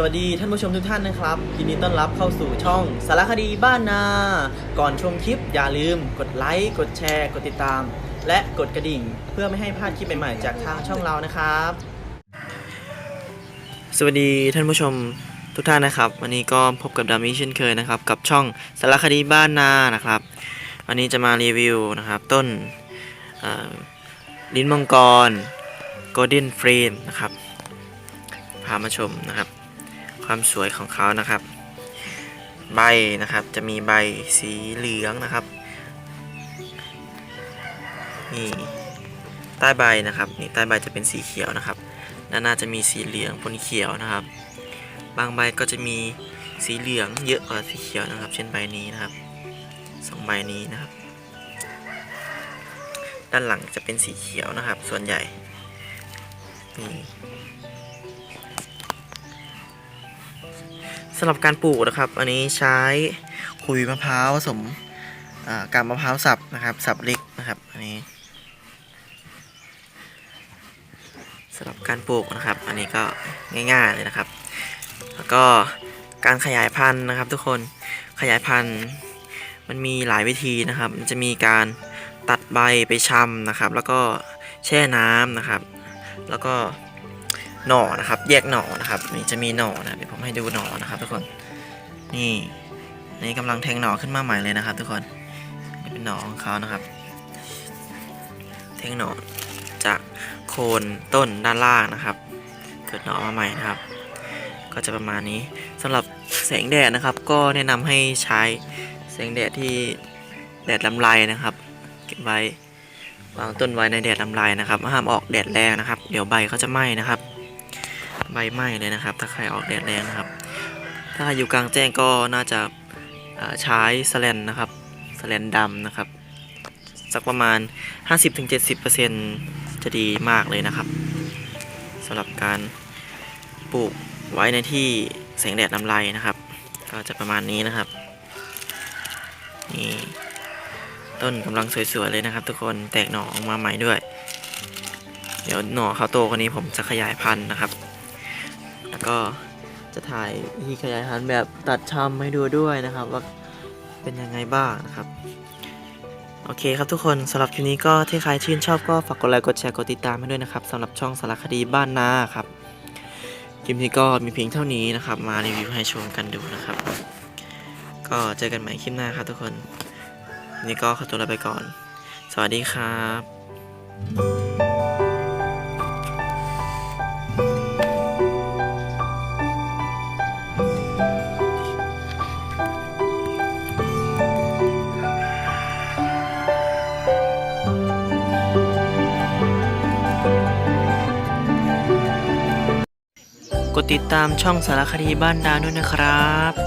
สวัสดีท่านผู้ชมทุกท่านนะครับยินดีต้อนรับเข้าสู่ช่องสารคดีบ้านนา ก่อนชมคลิปอย่าลืม กดไลค์กดแชร์ กดติดตาม และกดกระดิ่ง เพื่อไม่ให้พลาดคลิปใหม่ๆจากทางช่องเรานะครับ สวัสดีท่านผู้ชมทุกท่านนะครับ วันนี้ก็พบกับดามิเช่นเคยนะครับ กับช่องสารคดีบ้านนานะครับวันนี้จะมารีวิวนะครับต้นลิ้นมังกร Golden Frame นะครับพามาชมนะครับ ความสวยของเขานะครับ ใบนะครับจะมีใบสีเหลืองนะครับนี่ใต้ใบนะครับนี่ใต้ใบจะเป็นสีเขียวนะครับด้านหน้าจะมีสีเหลืองปนเขียวนะครับ บางใบก็จะมีสีเหลืองเยอะกว่าสีเขียวนะครับ เช่นใบนี้นะครับสองใบนี้นะครับ ด้านหลังจะเป็นสีเขียวนะครับ ส่วนใหญ่นี่ สำหรับการปลูกนะครับ อันนี้ใช้ขุยมะพร้าวผสมอ่ากาบมะพร้าวสับนะครับ สับเล็กนะครับอันนี้สำหรับการปลูกนะครับ อันนี้ก็ง่ายๆเลยนะครับ แล้วก็การขยายพันธุ์นะครับ ทุกคนขยายพันธุ์มันมีหลายวิธีนะครับ มันจะมีการตัดใบไปชำนะครับ แล้วก็แช่น้ำนะครับ แล้วก็ หน่อนะครับ แยกหน่อนะครับนี่จะมีหน่อนะเดี๋ยวผมให้ดูหน่อนะครับทุกคนนี่นี่กำลังแทงหน่อขึ้นมาใหม่เลยนะครับ ทุกคนนี่เป็นหน่อของเขานะครับ แทงหน่อจากโคนต้นด้านล่างนะครับ เกิดหน่อมาใหม่นะครับ ก็จะประมาณนี้สำหรับแสงแดดนะครับ ก็แนะนำให้ใช้แสงแดดที่แดดลำไรนะครับ เก็บไว้วางต้นไว้ในแดดลำไรนะครับห้ามออกแดดแรงนะครับ เดี๋ยวใบเขาจะไหม้นะครับ ไหม้เลยนะครับ ถ้าใครออกแดดแรงนะครับ ถ้าอยู่กลางแจ้งก็น่าจะาใช้สแลนนะครับสแลนดำนะครับ สักประมาณ 50-70%จะดีมากเลยนะครับสำหรับการปลูกไว้ในที่แสงแดดลำไรนะครับ ก็จะประมาณนี้นะครับนี่ต้นกำลังสวยๆเลยนะครับ ทุกคนแตกหน่อออกมาใหม่ด้วย เดี๋ยวหน่อเขาโตกว่านี้ผมจะขยายพันธุ์นะครับ ก็จะถ่ายวิธีขยายพันธุ์แบบตัดชำให้ดูด้วยนะครับ ว่าเป็นยังไงบ้างนะครับ โอเคครับทุกคนสำหรับคลิปนี้ก็ที่ใครชื่นชอบก็ฝากกดไลค์กดแชร์กดติดตามให้ด้วยนะครับสำหรับช่องสารคดีบ้านนาครับคลิปนี้ก็มีเพียงเท่านี้นะครับ มารีวิวให้ชมกันดูนะครับ ก็เจอกันใหม่คลิปหน้าครับทุกคนนนี่ก็ขอตัวลาไปก่อน สวัสดีครับ กดติดตามช่องสารคดีบ้านดาวด้วยนะครับ